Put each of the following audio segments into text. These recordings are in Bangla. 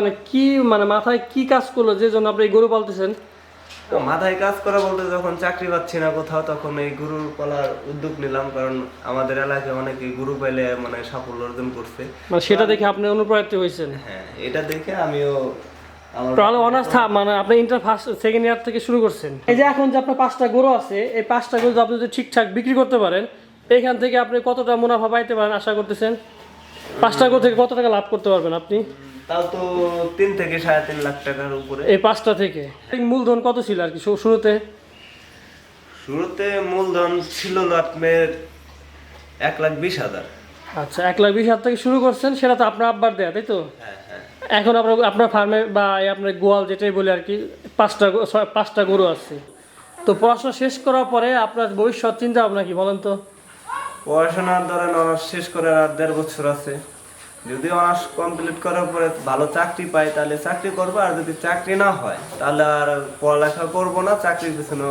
মানে কি মানে মাথায় কি কাজ করল যে জন্য আপনি গরু পালতেছেন? তো মাথায় কাজ করা বলতে যখন চাকরি পাচ্ছি না কোথাও তখন এই গরু পালার উদ্যোগ নিলাম কারণ আমাদের এলাকায় অনেকে গরু পাইলে মানে সাফল্য অর্জন করছে। মানে সেটা দেখে আপনি অনুপ্রাণিত হয়েছেন? হ্যাঁ এটা দেখে আমিও তাহলে অনার্স মানে আপনি ইন্টার ফার্স্ট সেকেন্ড ইয়ার থেকে শুরু করছেন। এই যে এখন যে আপনার পাঁচটা গরু আছে এই পাঁচটা গরু আপনি যদি ঠিকঠাক বিক্রি করতে পারেন এখান থেকে আপনি কতটা মুনাফা পাইতে পারেন আশা করতেছেন? পাঁচটা গরু থেকে কত টাকা লাভ করতে পারবেন আপনি? তাও তো তিন থেকে সাড়ে তিন লাখ টাকার উপরে। এই পাঁচটা থেকে। মূলধন কত ছিল আর কি? শুরুতে? শুরুতে মূলধন ছিল আপনার এক লাখ বিশ হাজার। আচ্ছা এক লাখ বিশ হাজার থেকে শুরু করছেন সেটা তো আপনার আব্বার দেয়া তাই তো? হ্যাঁ হ্যাঁ। এখন আপনার আপনার ফার্মে বা আপনার গোয়াল যেটাই বলে আর কি পাঁচটা পাঁচটা গরু আছে। তো পড়াশোনা শেষ করার পরে আপনার ভবিষ্যৎ চিন্তা ভাবনা কি বলেন তো? পড়াশোনার ধরেন অনার্স শেষ করার আর দেড় বছর আছে। যদি অনার্স কমপ্লিট করার পরে ভালো চাকরি পাই তাহলে চাকরি করব আর যদি চাকরি না হয় তাহলে আর পড়ালেখা করব না চাকরির পিছনে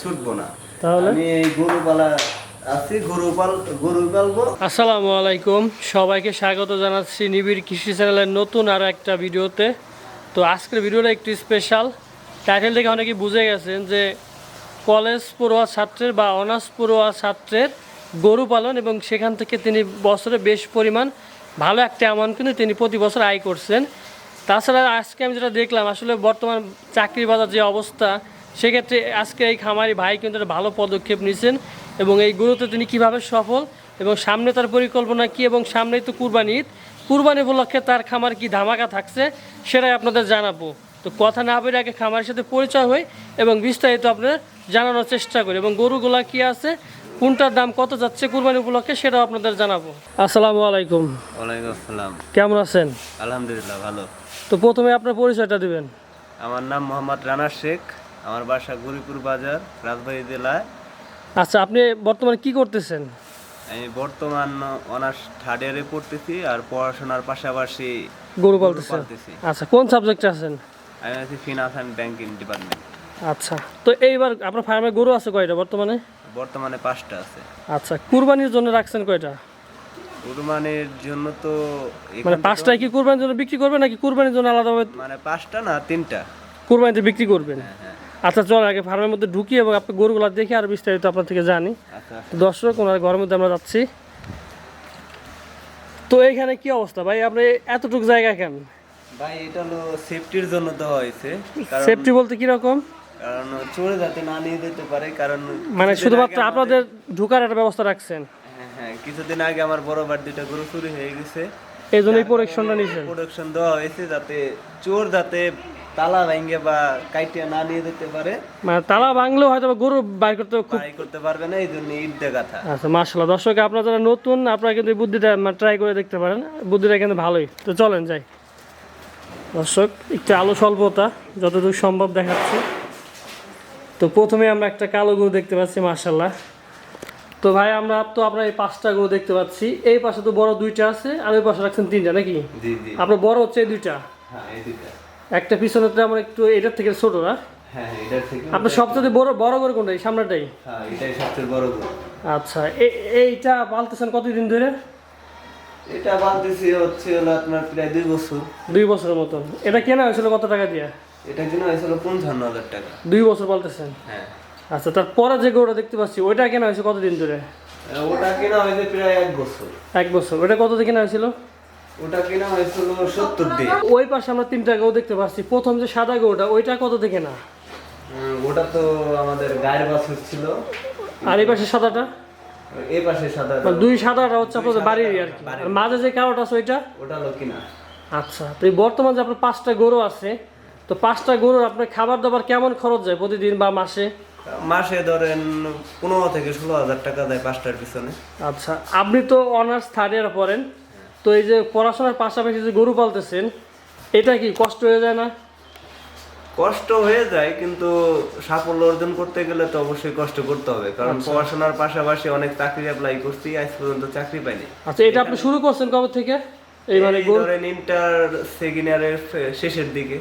ছুটবো না। তাহলে? আমি এই গরু পালা আছি গরু পাল গরু পালবো আসসালামু আলাইকুম। সবাইকে স্বাগত জানাচ্ছি নিবিড় কৃষি চ্যানেলের নতুন আরও একটা ভিডিওতে। তো আজকের ভিডিওটা একটু স্পেশাল টাইটেল দেখে অনেকে বুঝে গেছেন যে কলেজ পড়ুয়া ছাত্রের বা অনার্স পড়ুয়া ছাত্রের গরু পালন এবং সেখান থেকে তিনি বছরে বেশ পরিমাণ ভালো একটা অ্যামাউন্ট কিন্তু তিনি প্রতি বছর আয় করছেন। তাছাড়া আজকে আমি যেটা দেখলাম, আসলে বর্তমান চাকরি বাজার যে অবস্থা, সেক্ষেত্রে আজকে এই খামারি ভাই কিন্তু একটা ভালো পদক্ষেপ নিয়েছেন এবং এই গুরুতে তিনি কীভাবে সফল এবং সামনে তার পরিকল্পনা কি এবং সামনেই তো কুরবানি ঈদ। কুরবানি উপলক্ষে তার খামার কি ধামাকা থাকছে সেটাই আপনাদের জানাব। তো কথা না বলে আগে খামারের সাথে পরিচয় হই এবং বিস্তারিত আপনাদের জানানোর চেষ্টা করি। এবং গরুগুলা কি আছে কোনটার দাম কত যাচ্ছে কুরবানি উপলক্ষে সেটাও আপনাদের জানাব। আসসালামু আলাইকুম। ওয়ালাইকুম আসসালাম। কেমন আছেন? আলহামদুলিল্লাহ ভালো। তো প্রথমে আপনার পরিচয়টা দিবেন। আমার নাম মোহাম্মদ রানা শেখ। আমার বাসা গরিপুর বাজার রাজবাড়ী জেলায় আচ্ছা আপনি বর্তমানে কি করতেছেন? আমি বর্তমান অনার্স থার্ড ইয়ারে পড়তেছি আর পড়াশোনার পাশাপাশি গরু পালতেছি। আচ্ছা কোন সাবজেক্টে আছেন? আমি আছি ফিনান্স অ্যান্ড ব্যাংকিং ডিপার্টমেন্ট আচ্ছা তো এইবার আপনার ফার্মে গরু আছে কয়টা বর্তমানে? বর্তমানে পাঁচটা আছে। আচ্ছা কুরবানির জন্য রাখছেন কয়টা? কুরবানির জন্য তো মানে পাঁচটায় কি কুরবানির জন্য বিক্রি করবেন নাকি কুরবানির জন্য আলাদাভাবে মানে পাঁচটা না তিনটা। কুরবানিতে বিক্রি করবেন? হ্যাঁ আচ্ছা চল আগে ফার্মের মধ্যে ঢুকি এবং আপনি গরুগুলো দেখে আর বিস্তারিত আপনার থেকে জানি। আচ্ছা তো দর্শক ওনার ঘরের মধ্যে আমরা যাচ্ছি। তো এইখানে কি অবস্থা? ভাই আপনি এতটুকু জায়গা কেন? ভাই এটা হলো সেফটির জন্য দেওয়া হয়েছে। সেফটি বলতে কি রকম? কারণ চোরে যাতে না নিয়ে যেতে পারে কারণ মানে শুধুমাত্র আপনাদের ঢুকার একটা ব্যবস্থা রাখছেন? হ্যাঁ হ্যাঁ কিছুদিন আগে আমার বড় বার গরু চুরি হয়ে গেছে। এই জন্যই প্রোটেকশনটা নিয়েছেন প্রোডাকশন দেওয়া হয়েছে যাতে চোর যাতে তালা বা কাইটিয়া না নিয়ে যেতে পারে। মানে তালা ভাঙলেও হয়তো গরু বাইর করতে খুব বাড়ি করতে পারবে না এই জন্য ঈদ দেখাথা আচ্ছা মার্শাল্লাহ দর্শক আপনারা যারা নতুন আপনারা কিন্তু বুদ্ধিটা ট্রাই করে দেখতে পারেন। বুদ্ধিটা কিন্তু ভালোই। তো চলেন যাই। দর্শক একটু আলো স্বল্পতা যতদূর সম্ভব দেখাচ্ছে। তো প্রথমে আমরা একটা কালো গরু দেখতে পাচ্ছি মার্শাল্লাহ তো ভাই আমরা তো আপনার এই পাঁচটা গরু দেখতে পাচ্ছি। এই পাশে তো বড় দুইটা আছে আর ওই পাশে রাখছেন তিনটা নাকি? আপনার বড় হচ্ছে এই দুইটা? হ্যাঁ একটা পিছনে তো আমার একটু এটার থেকে ছোট না? হ্যাঁ থেকে আপনার সবচেয়ে বড় বড় করে কোনটা এই সামনেটাই হ্যাঁ আচ্ছা এইটা পালতেছেন কতদিন ধরে? এটা বাঁধতেছি হচ্ছে হলো আপনার প্রায় দুই বছর। দুই বছরের মতন। এটা কেনা হয়েছিল কত টাকা দিয়ে? এটা কিনা হয়েছিল পঞ্চান্ন হাজার টাকা। দুই বছর পালতেছেন হ্যাঁ। আচ্ছা তারপরে যে গরুটা দেখতে পাচ্ছি ওইটা কেনা হয়েছে কতদিন ধরে? ওটা কিনা হয়েছে প্রায় এক বছর। এক বছর। ওটা কত কেনা হয়েছিল? ওটা কিনা হয়েছিল সত্তর দিয়ে ওই পাশে আমরা তিনটা গরু দেখতে পাচ্ছি। প্রথম যে সাদা গরুটা ওইটা কত দিয়ে কেনা ওটা তো আমাদের গায়ের বাছুর ছিল। আর এই পাশে সাদাটা? এই পাশে সাদা। মানে দুই সাদাটা হচ্ছে আপনাদের বাড়ির আর কি। আর মাঝে যে কালোটা আছে ওইটা? ওটা হলো কিনা। আচ্ছা তো এই বর্তমান যে আপনার পাঁচটা গরু আছে তো পাঁচটা গরুর আপনার খাবার দাবার কেমন খরচ যায় প্রতিদিন বা মাসে? মাসে ধরেন পনেরো থেকে ষোলো হাজার টাকা দেয় পাঁচটার পিছনে। আচ্ছা আপনি তো অনার্স থার্ড ইয়ার পড়েন তো এই যে পড়াশোনার পাশাপাশি যে গরু পালতেছেন এটা কি কষ্ট হয়ে যায় না? কষ্ট হয়ে যায় কিন্তু সাফল্য অর্জন করতে গেলে তো অবশ্যই কষ্ট করতে হবে কারণ পড়াশোনার পাশাপাশি অনেক চাকরি অ্যাপ্লাই করছি আজ পর্যন্ত চাকরি পাইনি। আচ্ছা এটা আপনি শুরু করছেন কবে থেকে? এই মানে ধরেন ইন্টার সেকেন্ড ইয়ারের শেষের দিকে।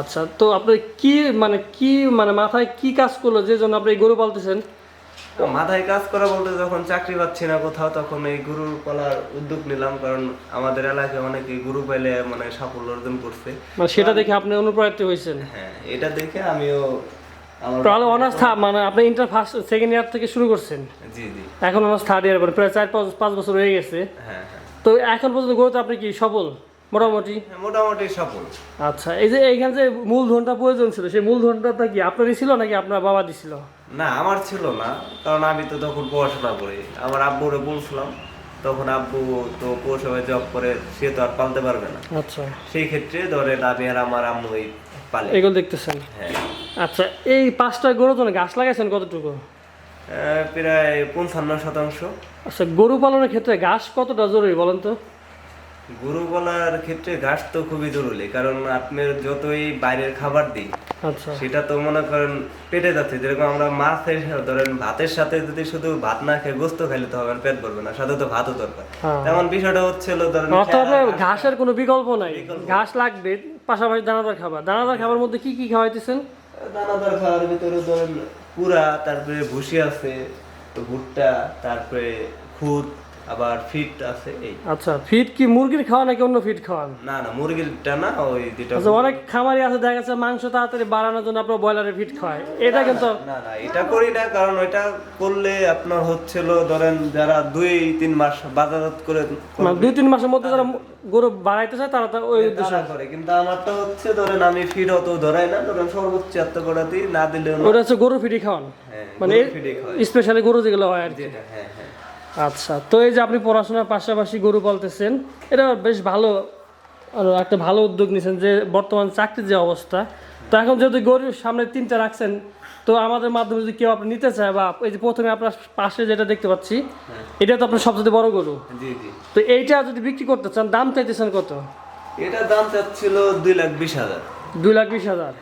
আচ্ছা তো আপনি কি মানে কি মানে মাথায় কি কাজ করল যে জন্য আপনি গরু পালতেছেন? তো মাথায় কাজ করা বলতে যখন চাকরি পাচ্ছি না কোথাও তখন এই গরু পালার উদ্যোগ নিলাম কারণ আমাদের এলাকায় অনেকে গরু পাইলে মানে সাফল্য অর্জন করছে। মানে সেটা দেখে আপনি অনুপ্রাণিত হয়েছেন? হ্যাঁ এটা দেখে আমিও তাহলে অনার্স মানে আপনি ইন্টার ফার্স্ট সেকেন্ড ইয়ার থেকে শুরু করছেন? জি জি। এখন অনার্স থার্ড ইয়ার পরে প্রায় চার পাঁচ পাঁচ বছর হয়ে গেছে। হ্যাঁ হ্যাঁ। তো এখন পর্যন্ত গরুতে আপনি কি সফল? মোটামুটি? হ্যাঁ, মোটামুটি সফল। আচ্ছা এই যে এইখানে যে মূলধনটা প্রয়োজন ছিল সেই মূলধনটা কি আপনারই ছিল নাকি আপনার বাবা দিছিল না আমার ছিল না কারণ আমি তো তখন পড়াশোনা করি। আমার আব্বুরে বলছিলাম তখন আব্বু তো পৌরসভায় জব করে সে তো আর পালতে পারবে না। আচ্ছা। সেই ক্ষেত্রে ধরেন আমি আর আমার আম্মুই পালে। এগুলো দেখতেছেন? হ্যাঁ। আচ্ছা এই পাঁচটা গরুর জন্য গাছ লাগাইছেন কতটুকু? প্রায় পঞ্চান্ন শতাংশ। আচ্ছা গরু পালনের ক্ষেত্রে ঘাস কতটা জরুরি বলেন তো? গরু বলার ক্ষেত্রে ঘাস তো খুবই জরুরি কারণ আপনার যতই বাইরের খাবার দিই আচ্ছা। সেটা তো মনে করেন পেটে যাচ্ছে। যেরকম আমরা মাছের ধরেন ভাতের সাথে যদি শুধু ভাত না খেয়ে গোস্ত খাইলে তো হবে পেট ভরবে না সাথে তো ভাতও দরকার। হ্যাঁ। তেমন বিষয়টা হচ্ছিল ধরেন ঘাসের কোনো বিকল্প নাই। ঘাস লাগবে পাশাপাশি দানাদার খাবার। দানাদার খাবার মধ্যে কি কি খাওয়াইতেছেন? দানাদার খাওয়ার ভিতরে ধরেন পুরা তারপরে ভুসি আছে ভুট্টা তারপরে খুদ আবার ফিট আছে এই। আচ্ছা ফিট কি মুরগির খাওয়া নাকি অন্য ফিট খাওয়ান? না না মুরগিরটা না ওই যেটা আচ্ছা অনেক খামারি আছে দেখা যাচ্ছে মাংস তাড়াতাড়ি বাড়ানোর জন্য আপনার ব্রয়লারের ফিট খাওয়ায়। এটা কিন্তু না না এটা করি না কারণ ওইটা করলে আপনার হচ্ছিল ধরেন যারা দুই তিন মাস বাজারত করে মানে দুই তিন মাসের মধ্যে যারা গরু বাড়াইতে চায় তারা তা- ওই উদ্দেশ্যে তারা করে কিন্তু আমারটা হচ্ছে ধরেন আমি ফিট অত ধরাই না ধরেন সর্বোচ্চ এত না দিলেও না ওটা হচ্ছে গরু ফিটি খাওয়ান। হ্যাঁ মানে। স্পেশালি গরু যেগুলো হয় আর কি। হ্যাঁ হ্যাঁ। আচ্ছা তো এই যে আপনি পড়াশোনার পাশাপাশি গরু পালতেছেন এটা বেশ ভালো একটা ভালো উদ্যোগ নিয়েছেন যে বর্তমান চাকরির যে অবস্থা। তো এখন যেহেতু গরুর সামনে তিনটা রাখছেন তো আমাদের মাধ্যমে যদি কেউ আপনি নিতে চায় বা এই যে প্রথমে আপনার পাশে যেটা দেখতে পাচ্ছি এটা তো আপনার সবচেয়ে বড় গরু। তো এইটা যদি বিক্রি করতে চান দাম চাইতেছেন কত? এটা দাম চাচ্ছিল দুই লাখ বিশ হাজার। দুই লাখ বিশ হাজার।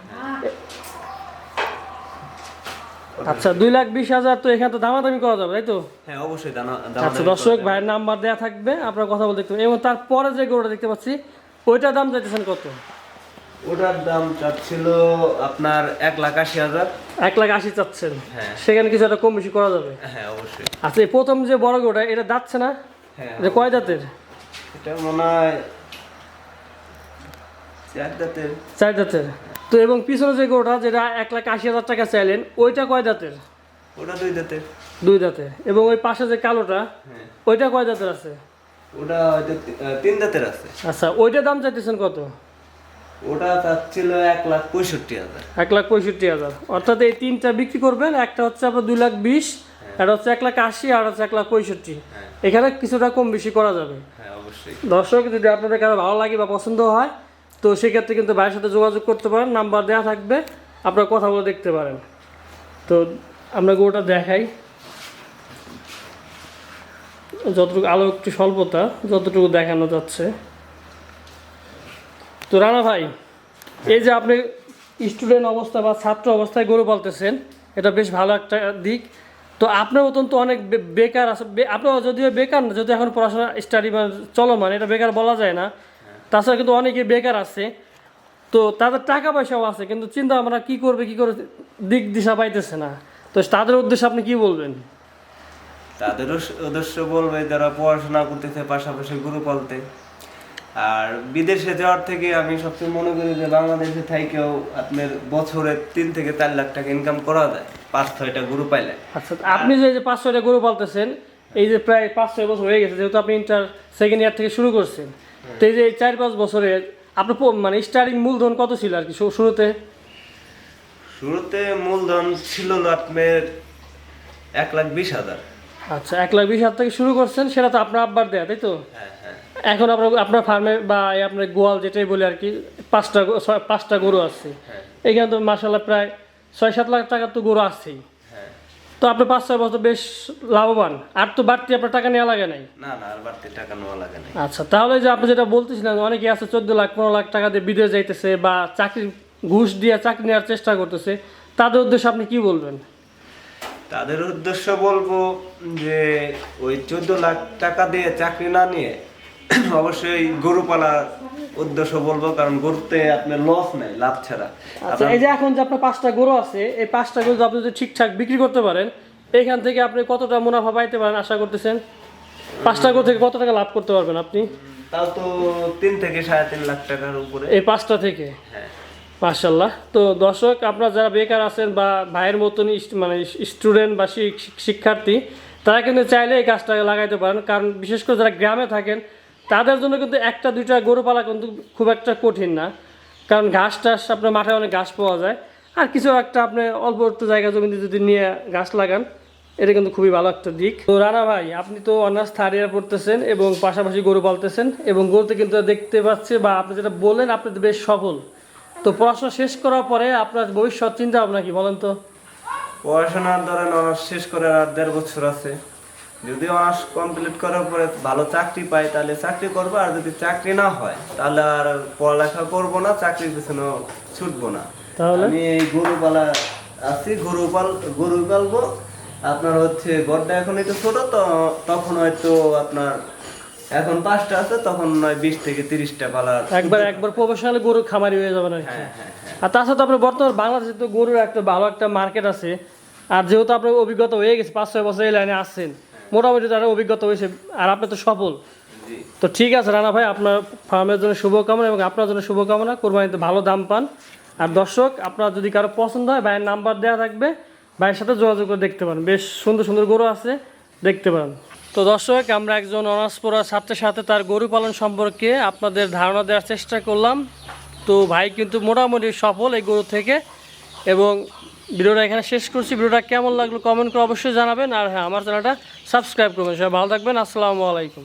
আচ্ছা দুই লাখ বিশ হাজার তো এখানে তো দামাদামি করা যাবে তাই তো? হ্যাঁ অবশ্যই আচ্ছা দর্শক ভাইয়ের নাম্বার দেওয়া থাকবে আপনার কথা বলতে দেখতে এবং তারপরে যে গরুটা দেখতে পাচ্ছি ওইটার দাম চাইতেছেন কত? ওটার দাম চাচ্ছিল আপনার এক লাখ আশি হাজার। এক লাখ আশি চাচ্ছেন। হ্যাঁ। সেখানে কিছু একটা কম বেশি করা যাবে? হ্যাঁ অবশ্যই। আচ্ছা প্রথম যে বড় গরুটা এটা যাচ্ছে না? হ্যাঁ এটা কয় দাঁতের? এটা মনে হয় চার দাঁতের। চার দাঁতের? তো এবং পিছনে যে গরুটা যেটা এক লাখ আশি হাজার টাকা চাইলেন ওইটা কয় দাঁতের? ওটা দুই দাঁতের। দুই দাঁতে। এবং ওই পাশে যে কালোটা হ্যাঁ। ওইটা কয় দাঁতের আছে? ওটা তিন দাঁতের আছে। আচ্ছা ওইটার দাম চাইতেছেন কত? ওটা চাচ্ছিল এক লাখ পঁয়ষট্টি হাজার। এক লাখ পঁয়ষট্টি হাজার। অর্থাৎ এই তিনটা বিক্রি করবেন একটা হচ্ছে আপনার দুই লাখ বিশ একটা হচ্ছে এক লাখ আশি আর হচ্ছে এক লাখ পঁয়ষট্টি। এখানে কিছুটা কম বেশি করা যাবে। হ্যাঁ অবশ্যই। দর্শক যদি আপনাদের কারও ভালো লাগে বা পছন্দ হয় তো সেক্ষেত্রে কিন্তু ভাইয়ের সাথে যোগাযোগ করতে পারেন নাম্বার দেওয়া থাকবে আপনারা কথা বলে দেখতে পারেন। তো আমরা গরুটা দেখাই। যতটুকু আলো একটু স্বল্পতা যতটুকু দেখানো যাচ্ছে। তো রানা ভাই এই যে আপনি স্টুডেন্ট অবস্থা বা ছাত্র অবস্থায় গরু পালতেছেন এটা বেশ ভালো একটা দিক। তো আপনার মতন তো অনেক বেকার আছে আপনার যদিও বেকার না যদি এখন পড়াশোনা স্টাডি মানে চলমান এটা বেকার বলা যায় না। তাছাড়া কিন্তু অনেকে বেকার আছে। তো তাদের টাকা পয়সাও আছে কিন্তু চিন্তা ভাবনা কি করবে কি করে দিক দিশা পাইতেছে না। তো তাদের উদ্দেশ্যে আপনি কি বলবেন? তাদের উদ্দেশ্য বলবে যারা পড়াশোনা করতেছে পাশাপাশি গরু পালতে। আর বিদেশে যাওয়ার থেকে আমি সবচেয়ে মনে করি যে বাংলাদেশে থাইকেও আপনার বছরে তিন থেকে চার লাখ টাকা ইনকাম করা যায় পাঁচ ছয়টা গরু পাইলে। আচ্ছা আপনি যে যে পাঁচ ছয়টা গরু পালতেছেন এই যে প্রায় পাঁচ ছয় বছর হয়ে গেছে যেহেতু আপনি ইন্টার সেকেন্ড ইয়ার থেকে শুরু করছেন তো এই যে চার পাঁচ বছরে আপনার মানে স্টার্টিং মূলধন কত ছিল আর কি শুরুতে? শুরুতে মূলধন ছিল আপনার এক লাখ বিশ হাজার। আচ্ছা এক লাখ বিশ হাজার থেকে শুরু করছেন সেটা তো আপনার আব্বার দেয়া তাই তো? হ্যাঁ হ্যাঁ। এখন আপনার আপনার ফার্মে বা আপনার গোয়াল যেটাই বলে আর কি পাঁচটা পাঁচটা গরু আছে। হ্যাঁ। এখানে তো মাসাল্লাহ প্রায় ছয় সাত লাখ টাকার তো গরু আছেই। তো আপনি পাঁচ ছয় বছর বেশ লাভবান। আর তো বাড়তি আপনার টাকা নেওয়া লাগে নাই? না না আর বাড়তি টাকা নেওয়া লাগে না আচ্ছা তাহলে যে আপনি যেটা বলতেছিলেন অনেকে আছে চোদ্দ লাখ পনেরো লাখ টাকা দিয়ে বিদেশ যাইতেছে বা চাকরি ঘুষ দিয়ে চাকরি নেওয়ার চেষ্টা করতেছে তাদের উদ্দেশ্যে আপনি কি বলবেন? তাদের উদ্দেশ্য বলব যে ওই চোদ্দ লাখ টাকা দিয়ে চাকরি না নিয়ে অবশ্যই গরু পালার উদ্দেশ্য বলব কারণ গরুতে আপনার লস নেই লাভ ছাড়া। আচ্ছা এই যে এখন যে আপনার পাঁচটা গরু আছে এই পাঁচটা গরু আপনি যদি ঠিকঠাক বিক্রি করতে পারেন এখান থেকে আপনি কতটা মুনাফা পাইতে পারেন আশা করতেছেন? পাঁচটা গরু থেকে কত টাকা লাভ করতে পারবেন আপনি? তাও তো তিন থেকে সাড়ে তিন লাখ টাকার উপরে। এই পাঁচটা থেকে? হ্যাঁ। মার্শাল্লাহ তো দর্শক আপনারা যারা বেকার আছেন বা ভাইয়ের মতন মানে স্টুডেন্ট বা শিক- শিক্ষার্থী তারা কিন্তু চাইলে এই গাছটা লাগাইতে পারেন। কারণ বিশেষ করে যারা গ্রামে থাকেন তাদের জন্য কিন্তু একটা, দুইটা গরু পালা কিন্তু খুব একটা কঠিন না। কারণ ঘাস টাস আপনার মাঠে অনেক ঘাস পাওয়া যায়। আর কিছু একটা আপনি অল্প একটু জায়গা জমিতে যদি নিয়ে গাছ লাগান, এটা কিন্তু খুবই ভালো একটা দিক। তো রানা ভাই, আপনি তো অনার্স থার্ড ইয়ার পড়তেছেন এবং পাশাপাশি গরু পালতেছেন এবং গরুতে কিন্তু দেখতে পাচ্ছে বা আপনি যেটা বললেন, আপনি তো বেশ সফল। তো পড়াশোনা শেষ করার পরে আপনার ভবিষ্যৎ চিন্তা ভাবনা কি বলেন তো? পড়াশোনার ধরেন অনার্স শেষ করার আর দেড় বছর আছে। যদি অনার্স কমপ্লিট করার পরে ভালো চাকরি পাই তাহলে চাকরি করব আর যদি চাকরি না হয় তাহলে আর পড়ালেখা করব না চাকরির পিছনে ছুটবো না। তাহলে? আমি এই গরু পালা আছি গরু পাল গরু পালবো। আপনার হচ্ছে গড়টা এখন একটু ছোট তো তখন হয়তো আপনার এখন পাঁচটা আছে তখন নয় বিশ থেকে তিরিশটা পালার একবার একবার প্রফেশনাল গরু খামারি হয়ে যাবেন আর কি। হ্যাঁ হ্যাঁ হ্যাঁ। আর তাছাড়া তো আপনার বর্তমানে বাংলাদেশে তো গরুর একটা ভালো একটা মার্কেট আছে। আর যেহেতু আপনার অভিজ্ঞতা হয়ে গেছে পাঁচ ছয় বছর এই লাইনে আসছেন মোটামুটি তার অভিজ্ঞতা হয়েছে আর আপনি তো সফল। তো ঠিক আছে রানা ভাই আপনার ফার্মের জন্য শুভকামনা এবং আপনার জন্য শুভকামনা কোরবানিতে ভালো দাম পান। আর দর্শক আপনার যদি কারও পছন্দ হয় ভাইয়ের নাম্বার দেওয়া থাকবে ভাইয়ের সাথে যোগাযোগ করে দেখতে পারেন। বেশ সুন্দর সুন্দর গরু আছে দেখতে পারেন। তো দর্শক আমরা একজন অনার্স পড়া ছাত্রের সাথে তার গরু পালন সম্পর্কে আপনাদের ধারণা দেওয়ার চেষ্টা করলাম। তো ভাই কিন্তু মোটামুটি সফল এই গরু থেকে এবং ভিডিওটা এখানে শেষ করছি। ভিডিওটা কেমন লাগল কমেন্ট করে অবশ্যই জানাবেন। আর হ্যাঁ আমার চ্যানেলটা সাবস্ক্রাইব করবেন। সবাই ভালো থাকবেন। আসসালামু আলাইকুম।